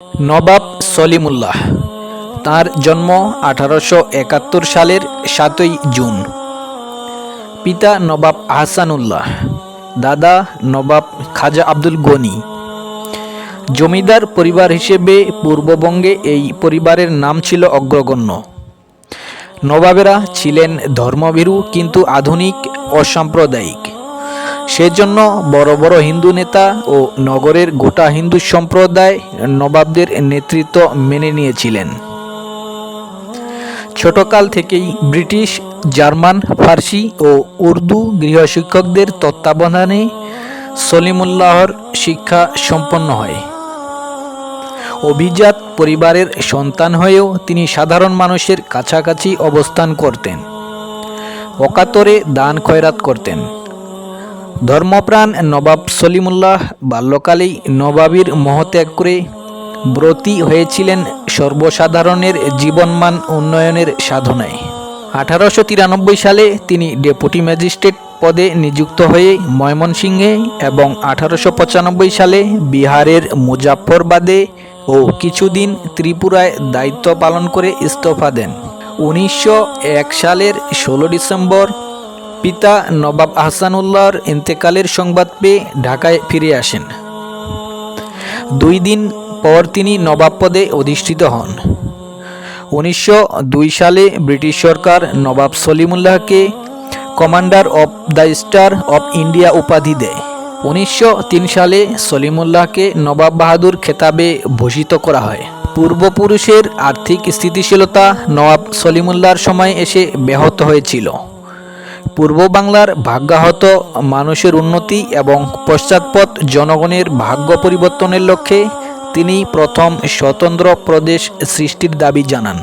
নবাব সলিমুল্লাহ। তার জন্ম আঠারোশো একাত্তর সালের সাতই জুন। পিতা নবাব আহসানুল্লাহ, দাদা নবাব খাজা আব্দুল গনি। জমিদার পরিবার হিসেবে পূর্ববঙ্গে এই পরিবারের নাম ছিল অগ্রগণ্য। নবাবেরা ছিলেন ধর্মভীরু কিন্তু আধুনিক অসাম্প্রদায়িক সেজন্য বড় বড় হিন্দু নেতা ও নগরের গোটা হিন্দু সম্প্রদায় নবাবদের নেতৃত্ব মেনে নিয়েছিলেন। ছোটকাল থেকেই ব্রিটিশ, জার্মান, ফার্সি ও উর্দু গৃহশিক্ষকদের তত্ত্বাবধানে সলিমুল্লাহর শিক্ষা সম্পন্ন হয়। অভিজাত পরিবারের সন্তান হয়েও তিনি সাধারণ মানুষের কাছাকাছি অবস্থান করতেন। অকাতরে দান খয়রাত করতেন। ধর্মপ্রাণ নবাব সলিমুল্লাহ বাল্যকালেই নবাবীর মহত্যাগ করে ব্রতী হয়েছিলেন সর্বসাধারণের জীবনমান উন্নয়নের সাধনায়। আঠারোশো তিরানব্বই সালে তিনি ডেপুটি ম্যাজিস্ট্রেট পদে নিযুক্ত হয়ে ময়মনসিংহে এবং আঠারোশো পঁচানব্বই সালে বিহারের মুজাফরবাদে ও কিছুদিন ত্রিপুরায় দায়িত্ব পালন করে ইস্তফা দেন। উনিশশো এক সালের ষোলো ডিসেম্বর পিতা নবাব আহসানুল্লাহর ইন্তেকালের সংবাদ পেয়ে ঢাকায় ফিরে আসেন। দুই দিন পর তিনি নবাব পদে অধিষ্ঠিত হন। উনিশশো দুই সালে ব্রিটিশ সরকার Nawab সলিমুল্লাহকে commander of the star of India উপাধি দেয়। উনিশশো তিন সালে সলিমুল্লাহকে নবাব বাহাদুর খেতাবে ভূষিত করা হয়। পূর্বপুরুষের আর্থিক স্থিতিশীলতা নবাব সলিমুল্লাহর সময় এসে ব্যাহত হয়েছিল। পূর্ব বাংলার ভাগ্যাহত মানুষের উন্নতি এবং পশ্চাৎপদ জনগণের ভাগ্য পরিবর্তনের লক্ষ্যে তিনি প্রথম স্বতন্ত্র প্রদেশ সৃষ্টির দাবি জানান।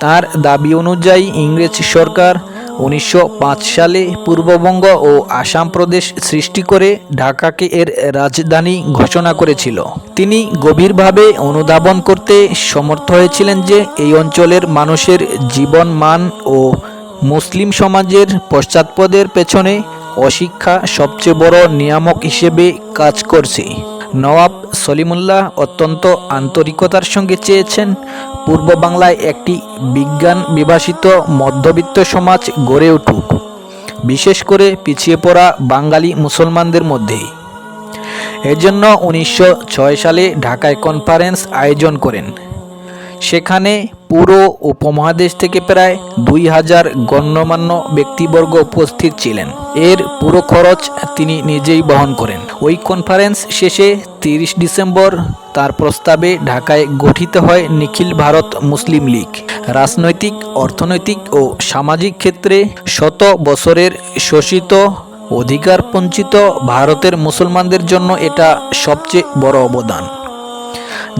তার দাবি অনুযায়ী ইংরেজ সরকার উনিশশো পাঁচ সালে পূর্ববঙ্গ ও আসাম প্রদেশ সৃষ্টি করে ঢাকাকে এর রাজধানী ঘোষণা করেছিল। তিনি গভীরভাবে অনুধাবন করতে সমর্থ হয়েছিলেন যে এই অঞ্চলের মানুষের জীবন মান ও মুসলিম সমাজের পশ্চাৎপদের পেছনে অশিক্ষা সবচেয়ে বড় নিয়ামক হিসেবে কাজ করছে। নওয়াব সলিমুল্লাহ অত্যন্ত আন্তরিকতার সঙ্গে চেয়েছেন, পূর্ব বাংলায় একটি বিজ্ঞান বিভাসিত মধ্যবিত্ত সমাজ গড়ে উঠুক, বিশেষ করে পিছিয়ে পড়া বাঙালি মুসলমানদের মধ্যে। এজন্য উনিশশো ছয় সালে ঢাকায় কনফারেন্স আয়োজন করেন। সেখানে পুরো উপমহাদেশ থেকে প্রায় দুই হাজার গণ্যমান্য ব্যক্তিবর্গ উপস্থিত ছিলেন। এর পুরো খরচ তিনি নিজেই বহন করেন। ওই কনফারেন্স শেষে তিরিশ ডিসেম্বর তার প্রস্তাবে ঢাকায় গঠিত হয় নিখিল ভারত মুসলিম লীগ। রাজনৈতিক, অর্থনৈতিক ও সামাজিক ক্ষেত্রে শত বছরের শোষিত অধিকার বঞ্চিত ভারতের মুসলমানদের জন্য এটা সবচেয়ে বড় অবদান।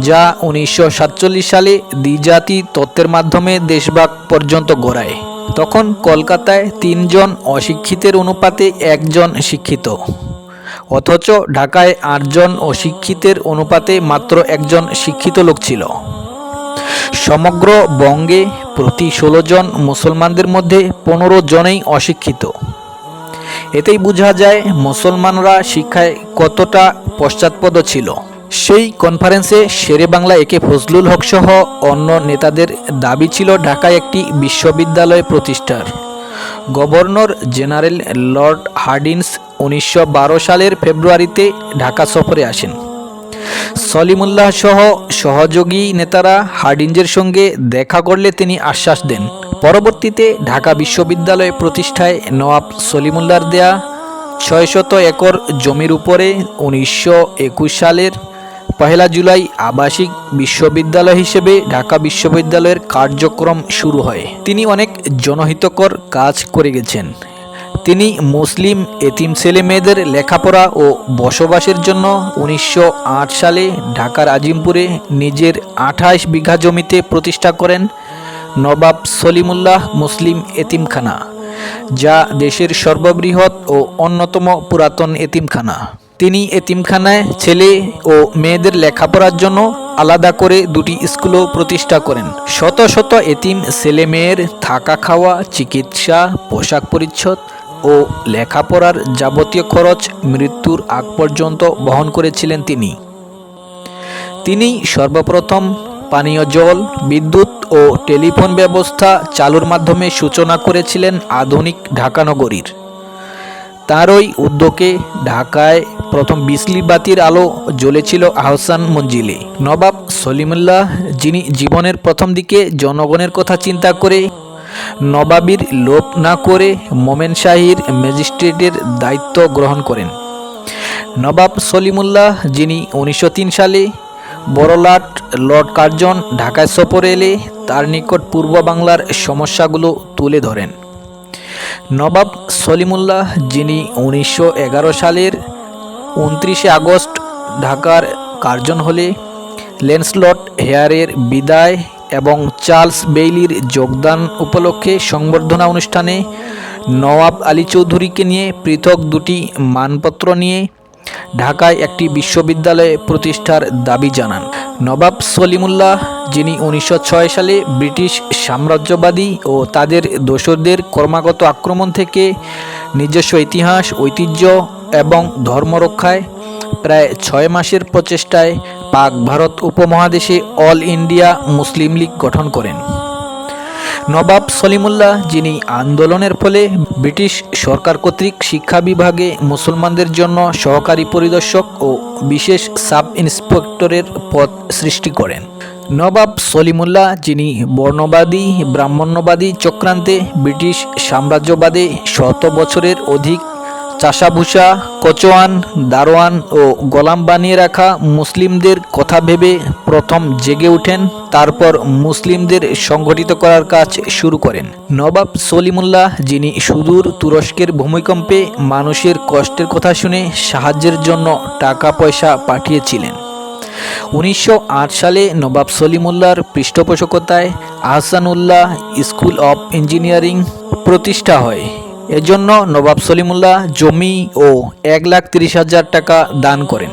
যা উনিশশো সাতচল্লিশ সালে দ্বিজাতি তত্ত্বের মাধ্যমে দেশভাগ পর্যন্ত গড়ায়। তখন কলকাতায় তিনজন অশিক্ষিতের অনুপাতে একজন শিক্ষিত। অথচ ঢাকায় আটজন অশিক্ষিতের অনুপাতে মাত্র একজন শিক্ষিত লোক ছিল। সমগ্র বঙ্গে প্রতি ষোলো জন মুসলমানদের মধ্যে পনেরো জনেই অশিক্ষিত। এতেই বোঝা যায় মুসলমানরা শিক্ষায় কতটা পশ্চাৎপদ ছিল। সেই কনফারেন্সে শেরে বাংলা একে ফজলুল হক সহ অন্য নেতাদের দাবি ছিল ঢাকায় একটি বিশ্ববিদ্যালয় প্রতিষ্ঠার। গভর্নর জেনারেল লর্ড হার্ডিন্স উনিশশো সালের ফেব্রুয়ারিতে ঢাকা সফরে আসেন। সলিমুল্লাহ সহ সহযোগী নেতারা হার্ডিঞ্জের সঙ্গে দেখা করলে তিনি আশ্বাস দেন। পরবর্তীতে ঢাকা বিশ্ববিদ্যালয় প্রতিষ্ঠায় নওয়াব সলিমুল্লাহর দেয়া ছয়শত একর জমির উপরে উনিশশো একুশ সালের পহেলা জুলাই আবাসিক বিশ্ববিদ্যালয় হিসেবে ঢাকা বিশ্ববিদ্যালয়ের কার্যক্রম শুরু হয়। তিনি অনেক জনহিতকর কাজ করে গেছেন। তিনি মুসলিম এতিম ছেলে মেয়েদের লেখাপড়া ও বসবাসের জন্য উনিশশো আট সালে ঢাকার আজিমপুরে নিজের আঠাশ বিঘা জমিতে প্রতিষ্ঠা করেন নবাব সলিমুল্লাহ মুসলিম এতিমখানা, যা দেশের সর্ববৃহৎ ও অন্যতম পুরাতন এতিমখানা। তিনি এতিমখানায় ছেলে ও মেয়েদের লেখাপড়ার জন্য আলাদা করে দুটি স্কুলও প্রতিষ্ঠা করেন। শত শত এতিম ছেলে মেয়ের থাকা খাওয়া, চিকিৎসা, পোশাক পরিচ্ছদ ও লেখাপড়ার যাবতীয় খরচ মৃত্যুর আগ পর্যন্ত বহন করেছিলেন তিনি। তিনি সর্বপ্রথম পানীয় জল, বিদ্যুৎ ও টেলিফোন ব্যবস্থা চালুর মাধ্যমে সূচনা করেছিলেন আধুনিক ঢাকা নগরীর। তারই উদ্যোগে ঢাকায় প্রথম বিসলি বাতির আলো জ্বলেছিল আহসান মঞ্জিলে। নবাব সলিমুল্লাহ, যিনি জীবনের প্রথম দিকে জনগণের কথা চিন্তা করে, নবাবির লোপ না করে মোমেন শাহির ম্যাজিস্ট্রেটের দায়িত্ব গ্রহণ করেন। নবাব সলিমুল্লাহ, যিনি উনিশশো তিন সালে বড়লাট লর্ড কার্জন ঢাকায় সফরে এলে তার নিকট পূর্ব বাংলার সমস্যাগুলো তুলে ধরেন। নবাব সলিমুল্লাহ, যিনি উনিশশো এগারো সালের উনত্রিশে আগস্ট ঢাকার কার্জন হলে লেন্সলট হেয়ারের বিদায় এবং চার্লস বেইলির যোগদান উপলক্ষে সংবর্ধনা অনুষ্ঠানে নওয়াব আলী চৌধুরীকে নিয়ে পৃথক দুটি মানপত্র নিয়ে ঢাকায় একটি বিশ্ববিদ্যালয় প্রতিষ্ঠার দাবি জানান। নবাব সলিমুল্লাহ, যিনি উনিশশো ছয় সালে ব্রিটিশ সাম্রাজ্যবাদী ও তাদের দোসরদের ক্রমাগত আক্রমণ থেকে নিজস্ব ইতিহাস, ঐতিহ্য এবং ধর্ম রক্ষায় প্রায় ছয় মাসের প্রচেষ্টায় পাক ভারত উপমহাদেশে অল ইন্ডিয়া মুসলিম লীগ গঠন করেন। নবাব সলিমুল্লাহ, যিনি আন্দোলনের ফলে ব্রিটিশ সরকার কর্তৃক শিক্ষা বিভাগে মুসলমানদের জন্য সহকারী পরিদর্শক ও বিশেষ সাব ইন্সপেক্টরের পদ সৃষ্টি করেন। নবাব সলিমুল্লাহ, যিনি বর্ণবাদী, ব্রাহ্মণ্যবাদী চক্রান্তে ব্রিটিশ সাম্রাজ্যবাদে শত বছরের অধিক চাষাভুষা, কচোয়ান, দারোয়ান ও গোলাম বানিয়ে রাখা মুসলিমদের কথা ভেবে প্রথম জেগে ওঠেন, তারপর মুসলিমদের সংগঠিত করার কাজ শুরু করেন। নবাব সলিমুল্লাহ, যিনি সুদূর তুরস্কের ভূমিকম্পে মানুষের কষ্টের কথা শুনে সাহায্যের জন্য টাকা পয়সা পাঠিয়েছিলেন। উনিশশো আট সালে নবাব সলিমুল্লাহর পৃষ্ঠপোষকতায় আহসানুল্লাহ স্কুল অফ ইঞ্জিনিয়ারিং প্রতিষ্ঠা হয়। এজন্য নবাব সলিমুল্লাহ জমি ও এক লাখ তিরিশ হাজার টাকা দান করেন।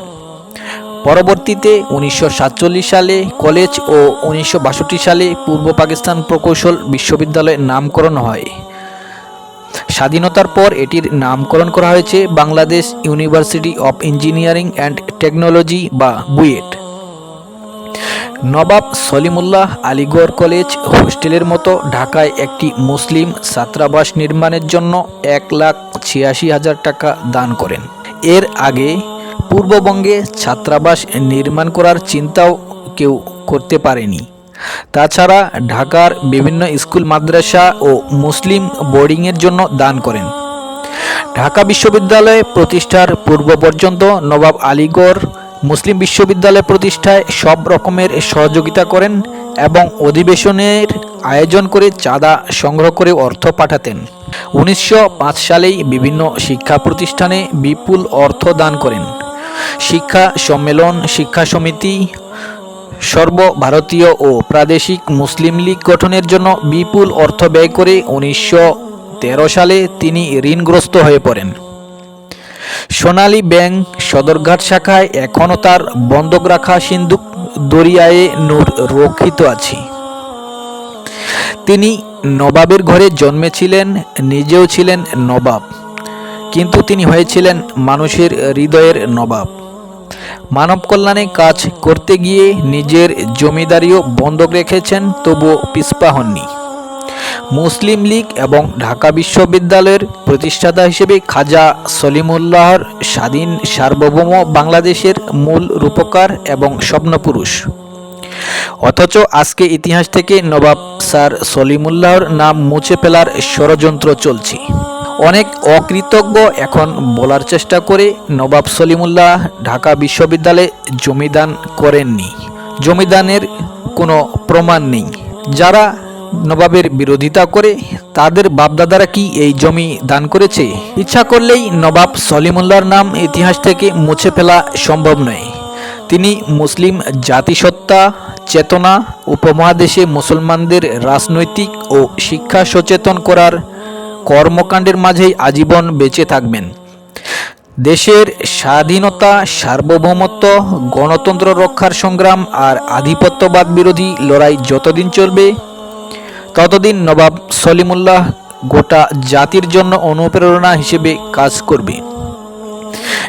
পরবর্তীতে উনিশশো সাতচল্লিশ সালে কলেজ ও উনিশশো বাষট্টি সালে পূর্ব পাকিস্তান প্রকৌশল বিশ্ববিদ্যালয়ের নামকরণ হয়। স্বাধীনতার পর এটির নামকরণ করা হয়েছে Bangladesh university of engineering and technology বা বুয়েট। নবাব সলিমুল্লাহ আলিগড় কলেজ হোস্টেলের মতো ঢাকায় একটি মুসলিম ছাত্রাবাস নির্মাণের জন্য এক লাখ ছিয়াশি হাজার টাকা দান করেন। এর আগে পূর্ববঙ্গে ছাত্রাবাস নির্মাণ করার চিন্তাও কেউ করতে পারেনি। তাছাড়া ঢাকার বিভিন্ন স্কুল, মাদ্রাসা ও মুসলিম বোর্ডিংয়ের জন্য দান করেন। ঢাকা বিশ্ববিদ্যালয় প্রতিষ্ঠার পূর্ব পর্যন্ত নবাব আলীগড় মুসলিম বিশ্ববিদ্যালয় প্রতিষ্ঠায় সব রকমের সহযোগিতা করেন এবং অধিবেশনের আয়োজন করে চাঁদা সংগ্রহ করে অর্থ পাঠাতেন। উনিশশো পাঁচ সালেই বিভিন্ন শিক্ষা প্রতিষ্ঠানে বিপুল অর্থ দান করেন। শিক্ষা সম্মেলন, শিক্ষা সমিতি, সর্বভারতীয় ও প্রাদেশিক মুসলিম লীগ গঠনের জন্য বিপুল অর্থ ব্যয় করে উনিশশো তেরো সালে তিনি ঋণগ্রস্ত হয়ে পড়েন। সোনালী ব্যাংক সদরঘাট শাখায় এখনও তার বন্ধক রাখা সিন্ধুক দরিয়ায়ে নূর রক্ষিত আছে। তিনি নবাবের ঘরে জন্মেছিলেন, নিজেও ছিলেন নবাব। কিন্তু তিনি হয়েছিলেন মানুষের হৃদয়ের নবাব। মানব কল্যাণে কাজ করতে গিয়ে নিজের জমিদারিও বন্ধক রেখেছেন, তবুও পিছপা হননি। মুসলিম লীগ এবং ঢাকা বিশ্ববিদ্যালয়ের প্রতিষ্ঠাতা হিসেবে খাজা সলিমুল্লাহর স্বাধীন সার্বভৌম বাংলাদেশের মূল রূপকার এবং স্বপ্নপুরুষ। অথচ আজকে ইতিহাস থেকে নবাব স্যার সলিমুল্লাহর নাম মুছে ফেলার ষড়যন্ত্র চলছে। অনেক অকৃতজ্ঞ এখন বলার চেষ্টা করে নবাব সলিমুল্লাহ ঢাকা বিশ্ববিদ্যালয়ে জমিদান করেননি। জমিদানের কোনো প্রমাণ নেই। যারা নবাবের বিরোধিতা করে তাদের বাপদাদারা কি এই জমি দান করেছে? ইচ্ছা করলেই নবাব সলিমুল্লাহর নাম ইতিহাস থেকে মুছে ফেলা সম্ভব নয়। তিনি মুসলিম জাতিসত্তা, চেতনা, উপমহাদেশে মুসলমানদের রাজনৈতিক ও শিক্ষা সচেতন করার কর্মকাণ্ডের মাঝেই আজীবন বেঁচে থাকবেন। দেশের স্বাধীনতা, সার্বভৌমত্ব, গণতন্ত্র রক্ষার সংগ্রাম আর আধিপত্যবাদ বিরোধী লড়াই যতদিন চলবে ততদিন নবাব সলিমুল্লাহ গোটা জাতির জন্য অনুপ্রেরণা হিসেবে কাজ করবে।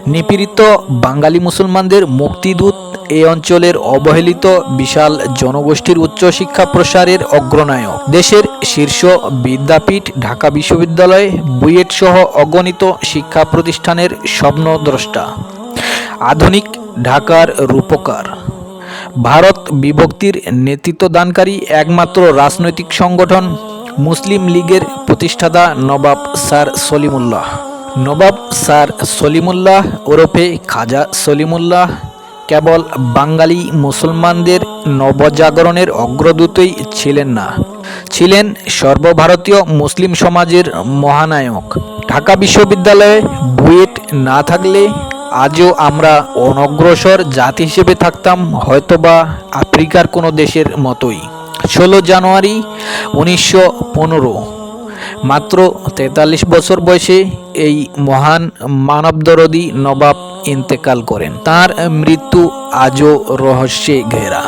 নিপীড়িত বাঙালি মুসলমানদের মুক্তিদূত এই অঞ্চলের অবহেলিত বিশাল জনগোষ্ঠীর উচ্চশিক্ষা প্রসারের অগ্রনায়ক। দেশের শীর্ষ বিদ্যাপীঠ, ঢাকা বিশ্ববিদ্যালয়, বুয়েট সহ অগণিত শিক্ষা প্রতিষ্ঠানের স্বপ্নদ্রষ্টা। আধুনিক ঢাকার রূপকার। ভারত বিভক্তির নেতৃত্ব দানকারী একমাত্র রাজনৈতিক সংগঠন মুসলিম লীগের প্রতিষ্ঠাতা নবাব স্যার সলিমুল্লাহ। নবাব স্যার সলিমুল্লাহ ওরফে খাজা সলিমুল্লাহ কেবল বাঙালি মুসলমানদের নবজাগরণের অগ্রদূতই ছিলেন না। ছিলেন সর্বভারতীয় মুসলিম সমাজের মহানায়ক। ঢাকা বিশ্ববিদ্যালয়ে বুয়েট না থাকলে আজও আমরা অনগ্রসর জাতি হিসেবে থাকতাম, হয়তোবা আফ্রিকার কোনো দেশের মতোই। ষোলো জানুয়ারি উনিশশো পনেরো, মাত্র তেতাল্লিশ বছর বয়সে এই মহান মানবদরদি নবাব ইন্তেকাল করেন। তার মৃত্যু আজও রহস্যে ঘেরা।